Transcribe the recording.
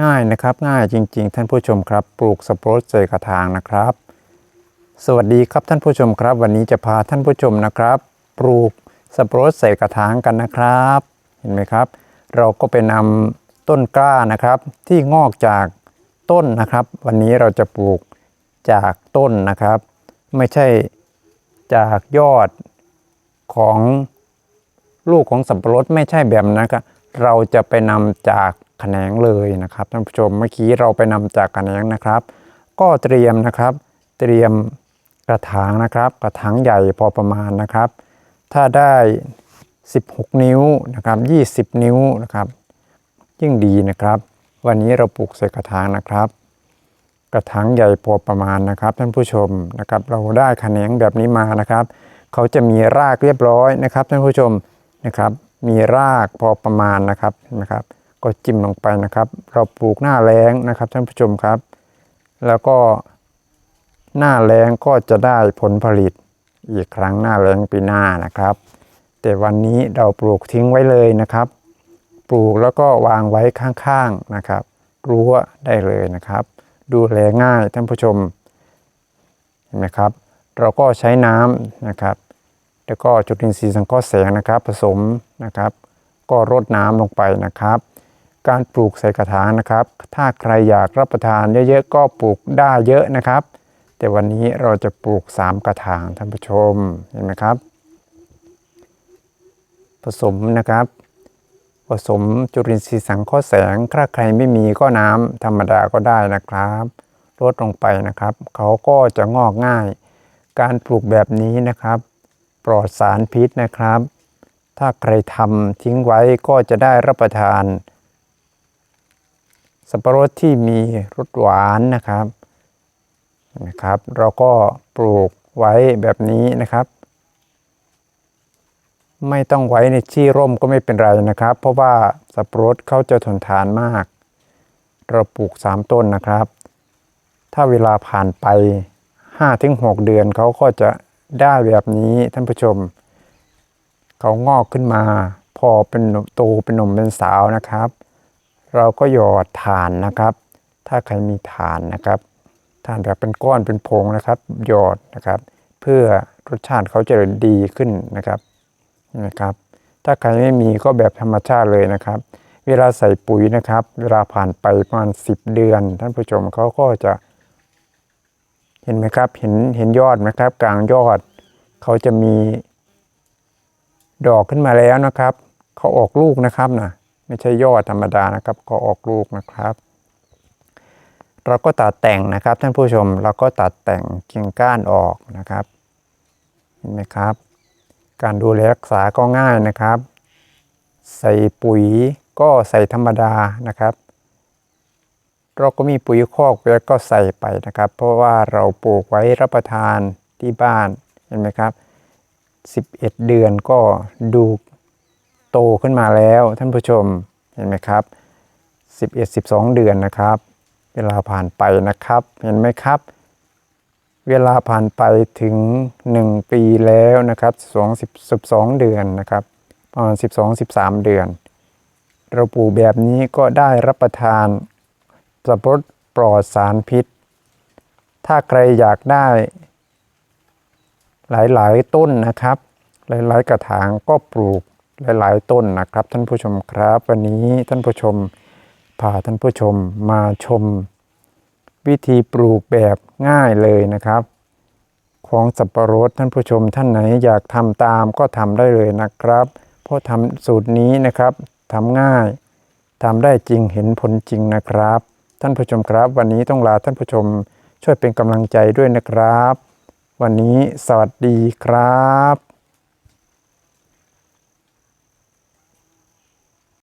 ง่ายนะครับง่ายจริง ๆ ท่านผู้ชมครับ ปลูกสับปะรดใส่กระถางนะครับ สวัสดีครับท่านผู้ชมครับ วันนี้จะพาท่านผู้ชมนะครับ ปลูกสับปะรดใส่กระถางกันนะครับ เห็นไหมครับ เราก็ไปนำต้นกล้านะครับ ที่งอกจากต้นนะครับ วันนี้เราจะปลูกจากต้นนะครับ ไม่ใช่จากยอดของลูกของสับปะรดไม่ใช่แบบนั้นครับเราจะไปนำจาก แขนงเลยนะครับท่านผู้ชมเมื่อกี้เราไปนำจากแขนงนะครับ ก็เตรียมนะครับ เตรียมกระถางนะครับ กระถางใหญ่พอประมาณนะครับ ถ้าได้ 16 นิ้วนะครับ20 นิ้วนะครับ ยิ่งดีนะครับ วันนี้เราปลูกใส่กระถางนะครับ กระถางใหญ่พอประมาณนะครับท่านผู้ชมนะครับ เราได้แขนงแบบนี้มานะครับเขาจะมีรากเรียบร้อยนะครับท่านผู้ชมนะครับ มีรากพอประมาณนะครับนะครับ ก็จิ้มลงไปนะครับ เราปลูกหน้าแรงนะครับท่านผู้ชมครับ แล้วก็หน้าแรงก็จะได้ผลผลิตอีกครั้งหน้าแรงปีหน้านะครับ แต่วันนี้เราปลูกทิ้งไว้เลยนะครับ ปลูกแล้วก็วางไว้ข้างๆนะครับรั้วได้เลยนะครับ ดูแลง่ายท่านผู้ชมเห็นไหมครับ เราก็ใช้น้ำนะครับ แล้วก็จุลินทรีย์สังเคราะห์แสงนะครับ ผสมนะครับ ก็รดน้ำลงไปนะครับ การปลูกใส่กระถางนะครับ ถ้าใครอยากรับประทานเยอะๆก็ปลูกได้เยอะนะครับ แต่วันนี้เราจะปลูก 3 กระถางท่านผู้ชมเห็นไหมครับ ผสมนะครับ ผสมจุลินทรีย์สังเคราะห์แสงถ้าใครไม่มีก็น้ำธรรมดาก็ได้นะครับลดลงไปนะครับเขาก็จะงอกง่าย การปลูกแบบนี้นะครับ ปลอดสารพิษนะครับ ถ้าใครทำทิ้งไว้ก็จะได้รับประทาน สับปะรดที่มีรสหวานนะครับนะครับ เราก็ปลูกไว้แบบนี้นะครับ ไม่ต้องไว้ในที่ร่มก็ไม่เป็นไรนะครับ เพราะว่าสับปะรดเขาจะทนทานมาก เราปลูก 3 ต้นนะครับ ถ้าเวลาผ่านไป 5-6 เดือนเขาก็จะได้แบบนี้ท่านผู้ชม เขางอกขึ้นมา พอเป็นโตเป็นหนุ่มเป็นสาวนะครับ เราก็หยอดถ่านนะครับ ถ้าใครมีถ่านนะครับถ่านแบบเป็นก้อนเป็นผงนะครับ หยอดนะครับ เพื่อรสชาติเขาจะดีขึ้นนะครับนะครับ ถ้าใครไม่มีก็แบบธรรมชาติเลยนะครับ เวลาใส่ปุ๋ยนะครับ เวลาผ่านไปประมาณ10 เดือน ท่านผู้ชมเขาก็จะ เห็นไหมครับ เห็นเห็นยอดไหมครับ กลางยอดเขาจะมีดอกขึ้นมาแล้วนะครับ เขาออกลูกนะครับนะ ไม่ใช่ยอดธรรมดานะครับเขาออกลูกนะครับ เราก็ตัดแต่งนะครับ ท่านผู้ชมเราก็ตัดแต่งกิ่งก้านออกนะครับเห็นไหมครับ การดูแลรักษาก็ง่ายนะครับ ใส่ปุ๋ยก็ใส่ธรรมดานะครับเราก็มีปุ๋ยคอกแล้วก็ใส่ไปนะครับ เพราะว่าเราปลูกไว้รับประทานที่บ้านเห็นไหมครับ 11 เดือนก็ดู โตขึ้นมาแล้วท่านผู้ชมเห็นไหมครับ 11 12 เดือนนะครับ เวลาผ่านไปนะครับเห็นไหมครับ เวลาผ่านไปถึง 1 ปีแล้วนะครับ2 12 เดือนนะครับประมาณ12 13 เดือน เราปลูกแบบนี้ก็ได้รับประทานสับปะรดปลอดสารพิษ ถ้าใครอยากได้ หลาย ๆ ต้นนะครับ หลาย ๆ กระถางก็ปลูก หลายๆต้นนะครับ ท่านผู้ชมครับ วันนี้ท่านผู้ชมพาท่านผู้ชมมาชม วิธีปลูกแบบง่ายเลยนะครับ ของสับปะรดท่านผู้ชมท่านไหนอยากทำตามก็ทำได้เลยนะครับ เพราะทำสูตรนี้นะครับทำง่ายทำได้จริงเห็นผลจริงนะครับ ท่านผู้ชมครับ วันนี้ต้องลาท่านผู้ชมช่วยเป็นกำลังใจด้วยนะครับ วันนี้สวัสดีครับ